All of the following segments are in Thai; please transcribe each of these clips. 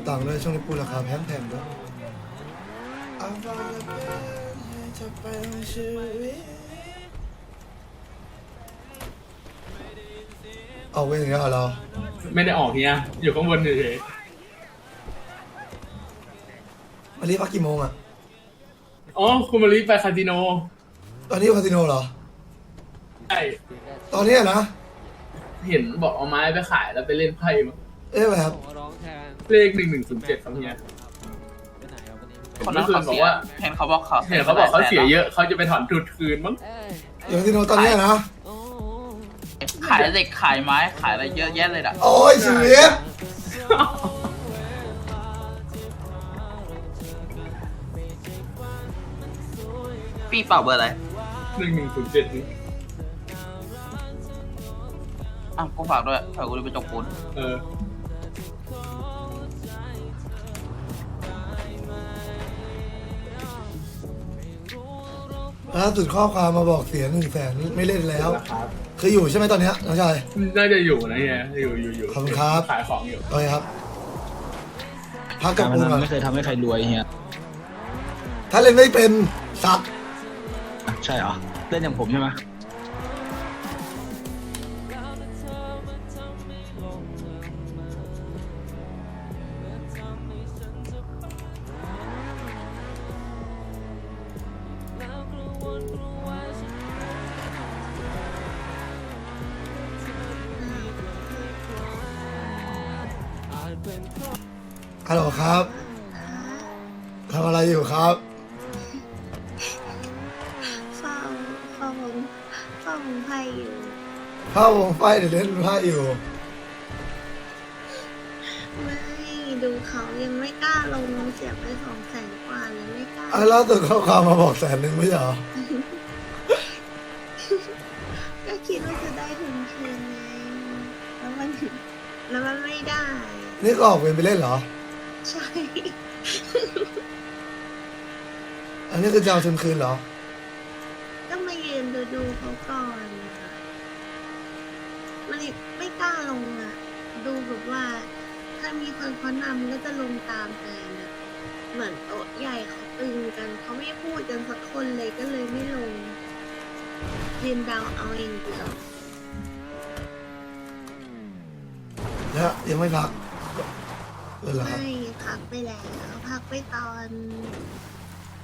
มีตังค์ด้วยช่วงนี้ปูราคาแพงแพงด้วยเอาไปจะไปชีวิตเอาเว้ยอย่างเงี้ยเหรอไม่ได้ออกเฮียอยู่ข้างบนเฉยวันนี้พักกี่โมงอะ ๆอ๋อคุณมารีไปคาสิโนตอนนี้คาสิโนเหรอ ใช่ตอนนี้อะนะ เห็นบอกเอาไม้ไปขายแล้วไปเล่นไพ่มั้ง เอ๊ะแบบร้องแทนเลขหนึ่งหนึ่งศูนย์เจ็ดครับเฮียไปไหนครับวันนี้คนนั้นเขาบอกว่าเห็นเขาบอกเขาเห็นเขาบอกเขาเสียเยอะเขาจะไปถอนทุนคืนมั้งเอ้ยอยู่คาสิโนตอนนี้อะนะโอ้ขายเหล็กขายไม้ขายอะไรเยอะแยะเลยอะ โอ้ยชีวิตพี่เป่าเบอร์อะไรหนึ่งหนึ่งศูนย์เจ็ดนี่อะกูฝากด้วยเผื่อกูจะไปจกปูนเออ ล่าสุดข้อความมาบอกเสียหนึ่งแสนไม่เล่นแล้วคืออยู่ใช่ไหมตอนเนี้ยน้องชาย น่าจะอยู่นะเฮียอยู่อยู่อยู่ขอบคุณครับ ขายของอยู่ โอเคครับ พักกับการพปูนัก่อนนไม่เคยทำให้ใครรวยเฮียถ้าเล่นไม่เป็นสักอะใช่เหรอ เล่นอย่างผมใช่ไหม ฮัลโหลครับทำอะไรอยู่ครับเฝ้าเฝ้าผมเฝ้าผมไพ่อยู่เข้าวงไฟเดี๋ยวเล่นไพ่อยู่ ไม่ดูเขายังไม่กล้าลงเสียไปสองแสนกว่าเลยไม่กล้า อะล่าสุดข้อความมาบอกแสนหนึ่งไม่ใช่เหรอ แล้วมันไม่ได้นี่ก็ออกเวรไปเล่นเหรอ ใช่ อันนี้คือจะเอาทุนคืนเหรอ ก็มายืนดูดูเขาก่อนอะมันไม่กล้าลงอะ ดูแบบว่า ถ้ามีคนเขานำก็จะลงตามแทนอะเหมือนโต๊ะใหญ่เขาตึงกันเขาไม่พูดกันสักคนเลยก็เลยไม่ลงยืนเดาเอาเองเดียว แล้วยังไม่พักเออเหรอครับไม่พักไปแล้วพักไปตอน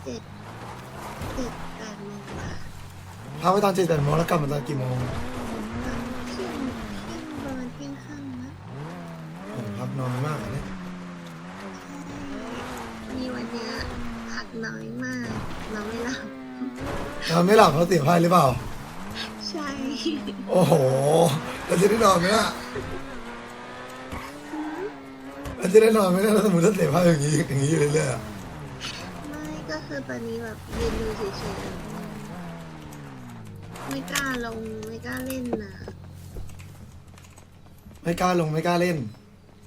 เจ็ดเจ็ดแปดโมงค่ะพักไปตอนเจ็ดแปดโมงแล้วกลับมาตอนกี่โมงตอนเที่ยงเที่ยงประมาณเที่ยงครึ่งนะโอ้พักน้อยมากอันนี้มีวันเนี้ยพักน้อยมากนอนไม่หลับนอนไม่หลับเพราะเสียไพ่หรือเปล่า ใช่ โอ้โหแล้วจะได้นอนไหมล่ะ แล้วจะได้นอนไหมล่ะถ้าสมมติถ้าเสียไพ่อย่างนี้อย่างนี้อยู่เรื่อยๆอะไม่ก็คือตอนนี้แบบยืนดูเฉยๆไม่กล้าลงไม่กล้าเล่นนะไม่กล้าลงไม่กล้าเล่น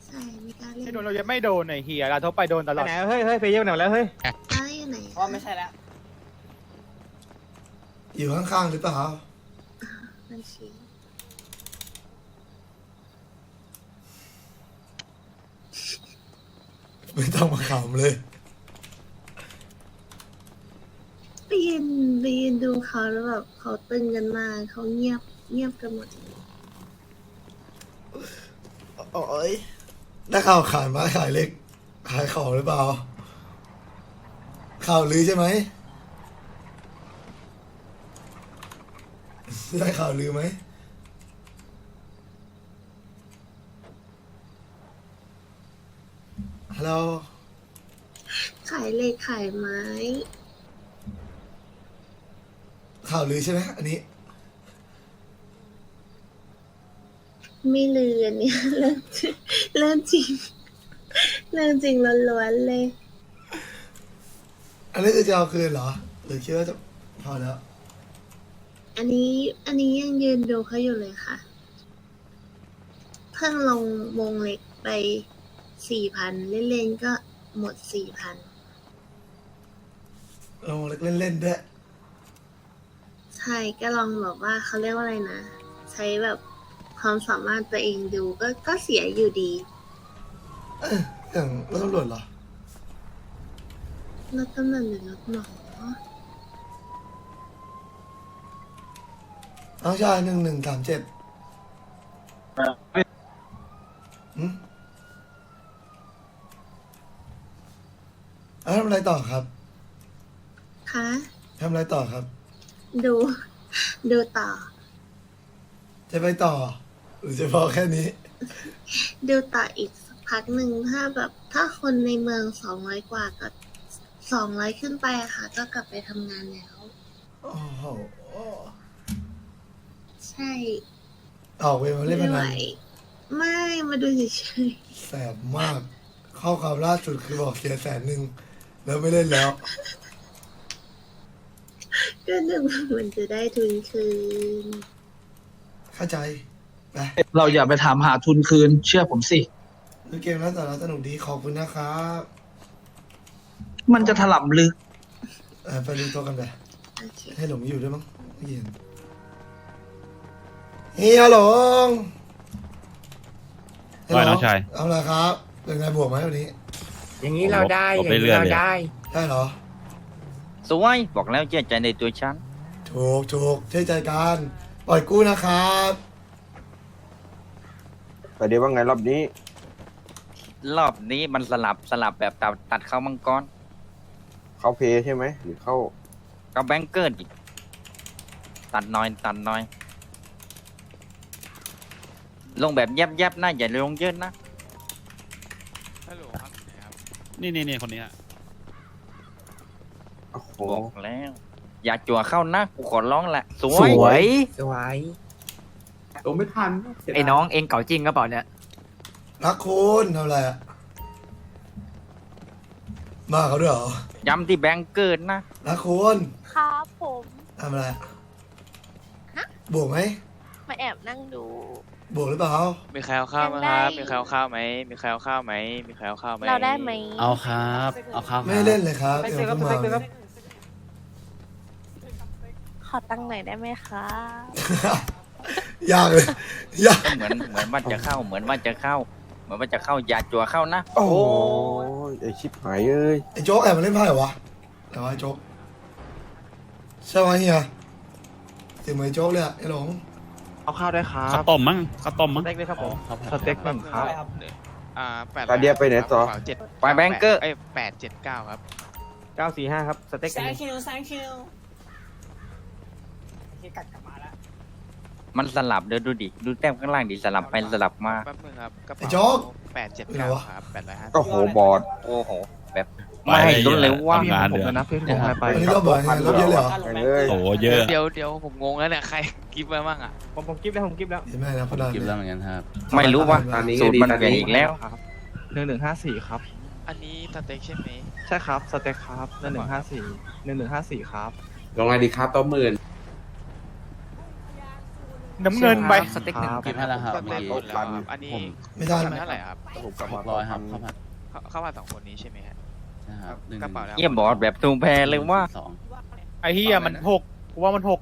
ใช่ไม่กล้าเล่นที่โดนเรายังไม่โดนไอ้เฮียเราทบไปโดนตลอด ไหนเฮ้ยเฮ้ยไปเยี่ยมหน่อยแล้วเฮ้ยอ้าวอยู่ไหนว่าไม่ใช่แล้วอยู่ข้างๆหรือเปล่าบัญชี ไม่ต้องมาขำเลยไปยืนไปยืนดูเขาแล้วแบบเขาตึงกันมากเขาเงียบเงียบกันหมดโอ้ยได้ข่าวขายไม้ขายเล็ก ขายของหรือเปล่า ข่าวลือใช่ไหมได้ข่าวลือไหม ฮัลโหลขายเหล็กขายไม้ ข่าวลือใช่ไหมอันนี้ ไม่ลืออันเนี่ยเรื่องจริงเรื่องจริงเรื่องจริงล้วนๆเลย อันนี้คือจะเอาคืนเหรอ หรือคิดว่าจะพอแล้ว อันนี้อันนี้ยังยืนดูเขาอยู่เลยค่ะ เพิ่งลงวงเล็กไป สี่พันเล่นๆก็หมดสี่พันลงเล่นๆด้วยใช่ก็ลองแบบว่าเขาเรียกว่าอะไรนะ ใช้แบบความสามารถตัวเองดูก็ก็เสียอยู่ดี เอออย่างรถตำรวจเหรอ รถตำรวจหรือรถหมอน้องชายหนึ่งหนึ่งสามเจ็ดอืมแล้วทำอะไร ต่อครับคะทำอะไรต่อครับ ดู ดูต่อ จะไปต่อ หรือจะพอแค่นี้ ดูต่ออีกสักพักหนึ่งถ้าแบบ ถ้าคนในเมืองสองร้อยกว่าก็สองร้อยขึ้นไปอะค่ะ ก็กลับไปทำงานแล้ว โอ้โหใช่ออกไปมาเล่นพไม่ไหวนันไม่มาดูเฉยแสบมาก ข้อความล่าสุดคือบอกเสียแสนหนึ่ง แล้วไม่เล่นแล้วๆก็นึกว่ามันจะได้ทุนคืน เข้าใจ ไปเราอย่าไปถามหาทุนคืน เชื่อผมสิ ดูเกมแล้วแต่ละสนุกดีขอบคุณนะครับมันจะถล่ำลึก เออไปดูตัวกันไป โอเค ให้หลงอยู่ด้วยมั้งไม่เห็นเฮียหลงว่าน้องชาย เอาละครับ เป็นไงบวกไหมวันนี้ อย่างนี้เราได้ผมอย่างไปนี้เรื่อยเราเลยได้ ได้เหรอ สวยบอกแล้วเชื่อใจในตัวฉัน ถูกถูกเชื่อใจกัน ปล่อยกู้นะครับแต่เดี๋ยวว่าไงรอบนี้ รอบนี้มันสลับสลับแบบตัดตัดเข้ามังกร เขาเพย์ใช่ไหมหรือเข้ากับแบงเกอร์อีกตัดน้อยตัดน้อย ลงแบบแยบๆนะอย่าลงเยอะนะ นี่นี่นี่คนนี้ฮะโอ้โห บอกแล้ว อย่าจั่วเข้านะกูขอร้องแหละสสวยวยสวยลงไม่ทันเสียดายไอ้น้องเองเก่าจริงก็เปล่าเนี่ยรักคุณทำอะไรอะมาเขาด้วยเหรอ ย้ำที่แบงเกอร์นะรักคุณครับผม ทำอะไรอะบวกไหมมาแอบนั่งดู บวกหรือเปล่ามีใครเอาข้าวไหมยังคได้รับ มีใครเอาข้าวไหม มีใครเอาข้าวไหม มีใครเอาข้าวไหมเราได้ไหมเอาครับ เอาครับไม่เล่นเลยครับเดี๋ยวเพิ่งมาเลยขอตั้งค์หน่อยได้ไหมคะ ยากเลยยากก็เหมือนเหมือนว่าจะเข้า เหมือนว่าจะเข้า เหมือนว่าจะเข้าอย่าจั่วเข้านะ โอ้ยไอชิบหายเอ้ยไอ้โจ๊กแอบมาเล่นไพ่เหรอวะแต่ว่าไอ้โจ๊กใช่ไหมเฮียเสียงเหมือนไอ้โจ๊กเลยอะไอ้หลง เอาข้าวได้ครัข้าวบ ต้มมั้งข้าวต้มมั้งสเต็กเลยครับผมสเต็กหนึ่งครับ อ่าแปดตาเดียไปไหนต่อ เจ็ดไปแบงเกอร์เอ้ยแปดเจ็ดเก้าครับเก้าสี่ห้าครับสเต็กมันสลับเดี๋ยวดูดิ ดูแต้มข้างล่างดิสลับไปสลับมา แป๊บนึงครับกระไอ้เป๋าโจ๊ก แปดเจ็ดเก้าครับแปดร้อยห้าสิบก็โหบอด โอ้โห แบบ ไม่ให้ลุ้นเลยว่าทำงานเดือดวันนี้ก็บอกไงรถเยอะเลยเหรอแม่งเอ้ยโอ้โหเยอะ เดี๋ยวเดี๋ยวผมงงแล้วเนี่ยใครกิฟต์มาบ้างอะผมผมกิฟต์แล้วผมกิฟต์แล้วเห็นไหมนะพนันกินแล้วเหมือนกันครับ ไม่รู้ว่าสูตรมันเปลี่ยนอีกแล้วหนึ่งหนึ่งห้าสี่ครับ อันนี้สเต็กใช่ไหมใช่ครับสเต็กครับหนึ่งหนึ่งห้าสี่หนึ่งหนึ่งห้าสี่ครับลงไงดีครับต้นหมื่นน้ำเงินไปสเต็กหนึ่งกินให้แล้วครับสเต็กหมดแล้วครับอันนี้ไม่ทันเท่าไหร่ครับผมกลับหมากร้อยครับข้าวผัดเข้าเข้ามาสองคนนี้ใช่ไหมฮะ นะครับหนึ่งกระเป๋าแล้ว เยี่ยบอดแบบตูมแพรเลยว่า สอง ไอ้เฮียมันหกกูว่ามันหก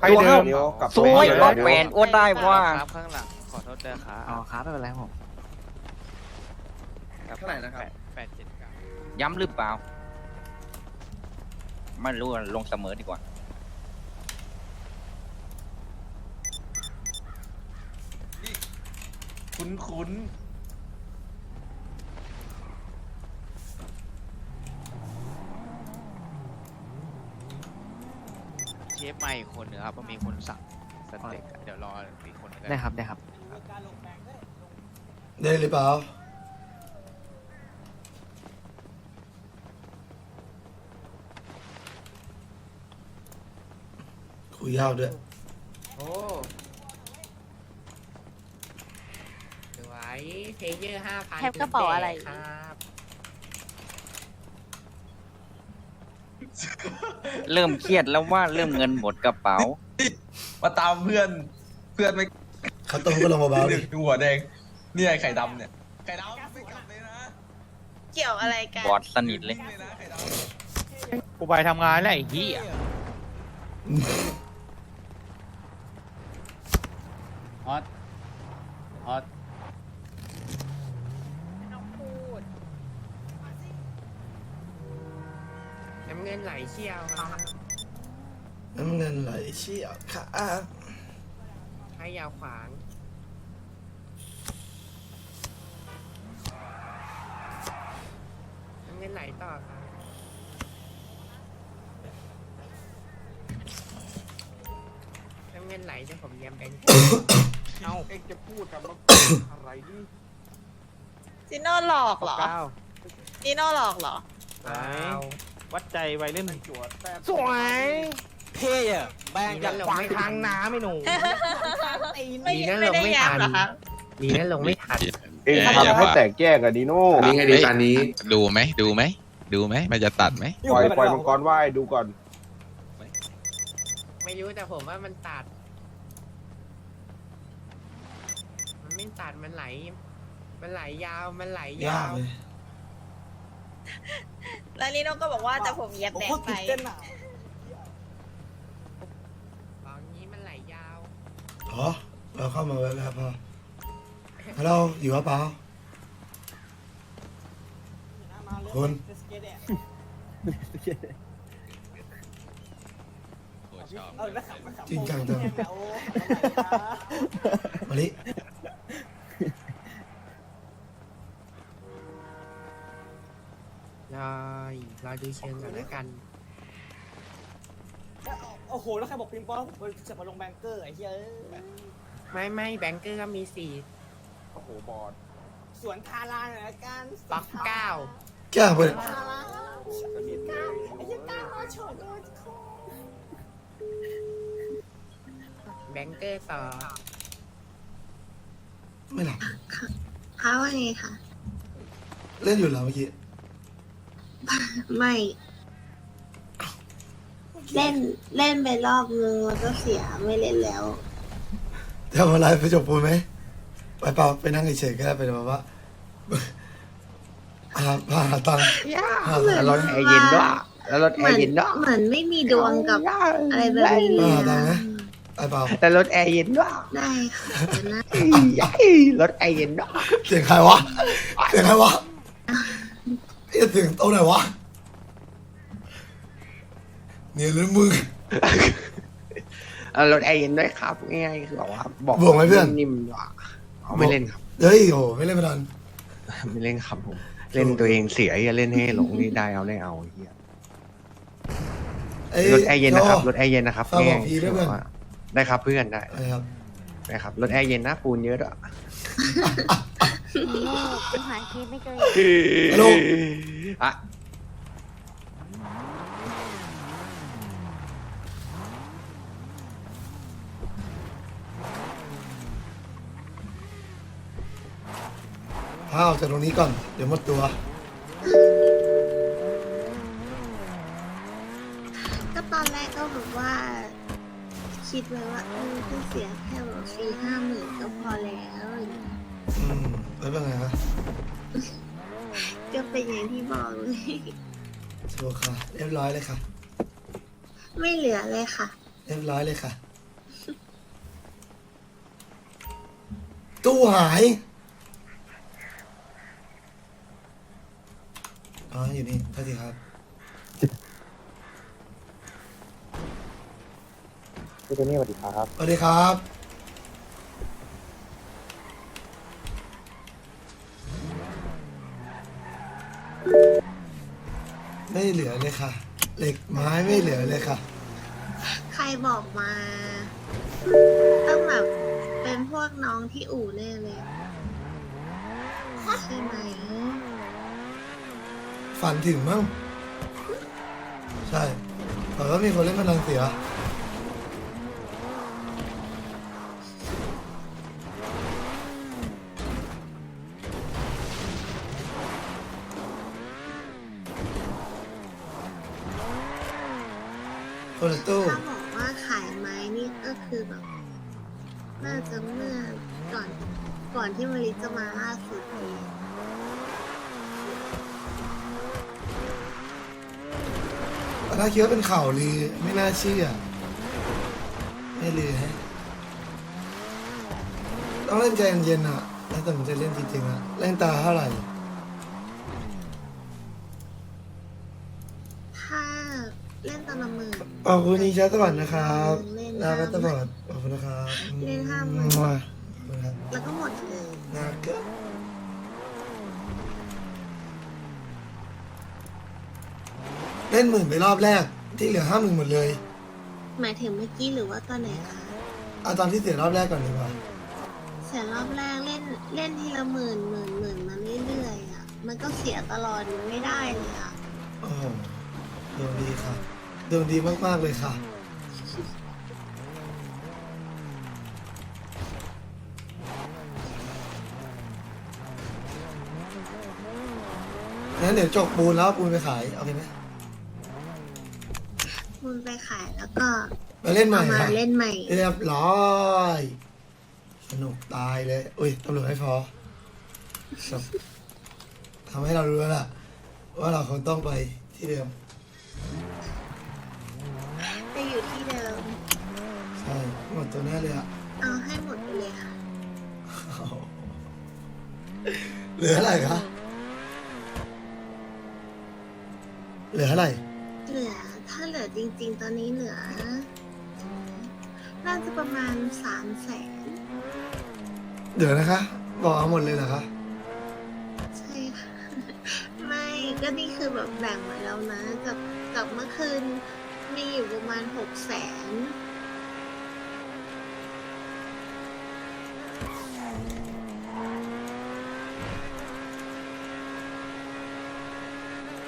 ไปตัวเดิเข้ามเดี๋ยวกลับสวยไปก็เดี๋แปยวนอ้วนได้ว่า ครับข้างหลังขอโทษด้วยครับอ๋อครับไม่เป็นไรผมเท่าไหร่นะครับ แปดเจ็ดเก้าย้ำหรือเปล่า ไม่รู้อะลงเสมอดีกว่า คุ้นคุ้นเชฟ ใหม่อีกคนหนึงครับมันมีคนสั่งสเต็กอะเดี๋ยวรออีกคนหนึงได้ครับได้ครับ ได้หรือเปล่า คุยยาวด้วย โอ้สวยเพเยอร์ห้าพันแคปกระเป๋าอะไร ครับ เริ่มเครียดแล้วว่าเริ่มเงินหมดกระเป๋า มาตามเพื่อนเพื่อนไม่เขาต้มก็ลงมาเบาๆดิหัวแดงเนี่ยไข่ดำเนี่ยไข่ดำไม่กลับเลยนะเกี่ยวอะไรกัน บอดสนิทเลยนะไข่ดำ กูไปทำงานแล้วไอ้เฮีย ฮอต ฮอต น้องภู เชี่ยวครับน้ำเงินไหลเชี่ยวค่ะให้ยาวขวางน้ำเงินไหลต่อครับน้ำเงินไหลจะผมเยี่ยมแบงค์เอาเอ็งจะพูดกับมันอะไรนี่จิโน่หลอกเหรอเก้าจิโน่หลอกเหรอ เก้า วัดใจไวเล่นจวดแป๊บสวยเท่อะแบงค์จะขวางทางน้ำไม่หนูไม่ดีนะไม่ได้ลงไม่แย้ทัมนเหรอคะดีนะลงไม่ทันเอ็งทำให้แตกแยกอะดีโน่นี่ไงดีตอนนี้ ดูไหมดูไหมดูไหมมันจะตัดไหมปล่อยปล่อยมังกรไหว้ดูก่อน ไม่รู้แต่ผมว่ามันตัด มันไม่ตัดมันไหล มันไหลยาวมันไหลยายากวเลย แล้วนี่โน่ก็บอกว่าจะผมเย็บแบงค์ไปตอนนี้มันไหลยาว อ๋อเราเข้ามาแล้วครับพ่อฮัลโหลอยู่หรือเปล่าคุณจริงจังจังมาลิ รอยรอดูเชิงก่อนแล้วกัน โอ้โห แล้วใครบอกปิงปองผมจะมาลงแบงเกอร์ไอ้เหี้ยไม่ไม่แบงเกอร์ก็มีสี่ โอ้โหบอดสวนทาราหน่อยละกันปักเก้า แก้วไปทาราไอ้เหี้ยก้าวมาโฉดโดนคอแบงเกอร์ต่อไม่หลับเขาว่าไงคะเล่นอยู่เหรอเมื่อกี้ ไม่ เล่นเล่นไปรอบนึงแล้วก็เสียไม่เล่นแล้วทำอะไรไปจบปูนไหมไปเปล่าไปนั่งเฉยๆก็ได้ไปแบบว่าหาหาตังค์หาตังค์แล้วรถแอร์เย็นด้วยแล้วรถเหมือนเหมือนไม่มีดวงกับอะไรแบบนี้เลยหาตังค์อะนะไปเปล่าแต่รถแอร์เย็นด้วยได้ค่ะเดี๋ยวนะ รถแอร์เย็นด้วยเสียงใครวะเสียงใครวะ ไอ้เสียงโตไหนวะ เนี่ยหรือมึงรถแอร์เย็นด้วยครับง่ายๆคือแบบว่าบอกบวกไหมเพื่อน นิ่มๆว่าไม่เล่นครับ เฮ้ยโอ้ไม่เล่นพนันไม่เล่นครับผม เล่นตัวเองเสียอย่าเล่นให้หลงนี่ได้เอาได้เอาเฮียไอ้รถแอร์เย็นนะครับโจ้รถแอร์เย็นนะครับฝากบอกง่ายๆพี่ด้วยเพื่อนว่าได้ครับเพื่อนได้อะไรครับได้ครับรถแอร์เย็นนะปูนเยอะด้วยนี่โน่ กูหาเคสไม่เจอฮัลโหลอะพาออกจากตรงนี้ก่อน เดี๋ยวหมดตัว ก็ตอนแรกก็แบบว่า คิดไว้ว่าเออจะเสีย แล้วเป็นไงฮะก็เป็นอย่างที่บอกเลยชัวร์ค่ะ เรียบร้อยเลยค่ะ ไม่เหลือเลยค่ะ เรียบร้อยเลยค่ะ ตู้หายอ๋ออยู่นี่โทษทีครับ พี่เจนี่สวัสดีครับ สวัสดีครับ ไม่เหลือเลยค่ะ เหล็กไม้ไม่เหลือเลยค่ะ ใครบอกมาต้องแบบเป็นพวกน้องที่อู่แน่เลย ใช่ไหม ฝันถึงมั้งใช่แต่ว่ามีคนเล่นพนันเสีย คนละตู้ ถ้าบอกว่าขายไม้นี่ก็คือแบบ น่าจะเมื่อก่อนก่อนที่มาริจะมาล่าสุดเองตอนแรกคิดว่าเป็นข่าวลือไม่น่าเชื่อ ไม่ลือฮะต้องเล่นใจเย็นๆอะแล้วแต่มันจะเล่นจริงๆอะ เล่นตาเท่าไหร่ ถ้า เล่นตอนละหมื่น ขอบคุณอีชาสวัสดิ์นะครับเล่นลาห้าพัตบอดขอบคุณนะครับเล่นห้าหมื่น มั่วขอบคุณครับแล้วก็หมดเลยน่าเกินเล่นหมื่นไปรอบแรก ที่เหลือห้าหมื่นหมดเลย หมายถึงเมื่อกี้หรือว่าตอนไหนคะเอาตอนที่เสียรอบแรกก่อนดีกว่า เสียรอบแรกเล่นเล่นทีละหมื่นหมื่นหมื่นมาเรื่อยๆอะมันก็เสียตลอดมันไม่ได้เลยอะ โอ้โหดวงดีค่ะ ดวงดีมากๆเลยค่ะ งั้นเดี๋ยวจกปูนแล้วเอาปูนไปขายโอเคไหมคุณไปขายแล้วก็ไปเล่นใหม่เอามาค่ะเล่นใหม่ เรียบร้อย สนุกตายเลย อุ้ยตำรวจไม่พอครับทำให้เรารู้แล้วล่ะ ว่าเราคงต้องไปที่เดิม หมดตัวแน่เลยอะเอาให้หมดไปเลยค่ะเหลืออะไรคะเหลืออะไรเหลือถ้าเหลือจริง ๆ ตอนนี้เหลือน่าจะประมาณสามแสนเดี๋ยวนะคะ บอกเอาหมดเลยเหรอคะใช่ค่ะ ไม่ก็นี่คือแบบแบ่งไว้แล้วนะกับกับเมื่อคืนมีอยู่ประมาณหกแสน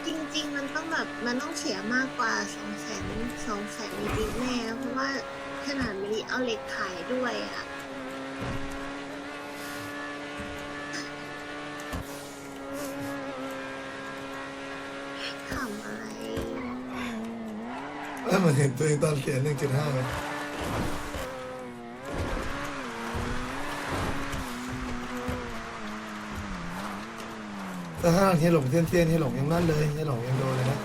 จ ริง ๆ มันต้องแบบมันต้องเสียมากกว่าสองแสนสองแสนนิดๆแน่เพราะว่าขนาดมีเอาเหล็กขายด้วยอะทำอะไร แล้วมือนเห็นตัวเองตอนเสียหนึ่งจุดห้าไหม แต่ถ้าเฮียหลงเตี้ยนเตี้ยนๆเฮียหลงยังนั่นเลยเฮียหลงยังโดนเลยนะ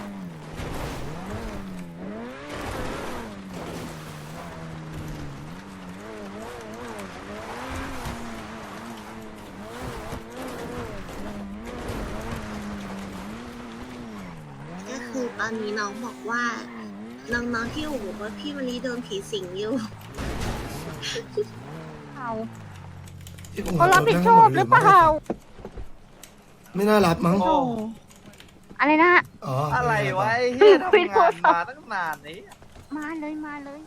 ก็คือตอนนี้น้องบอกว่าน้องๆที่อยู่บอกว่าพี่มะลิโดนผีสิงอยู่เอาที่ผมเขารับผิดชอบหรือเปล่า ไม่น่ารับมั้ง โอ้ อะไรนะอ๋ออะอะไรวะไอ้เฮียปิดทำโทรงาศัพท์นมาตั้งนานนี้ มาเลยมาเลย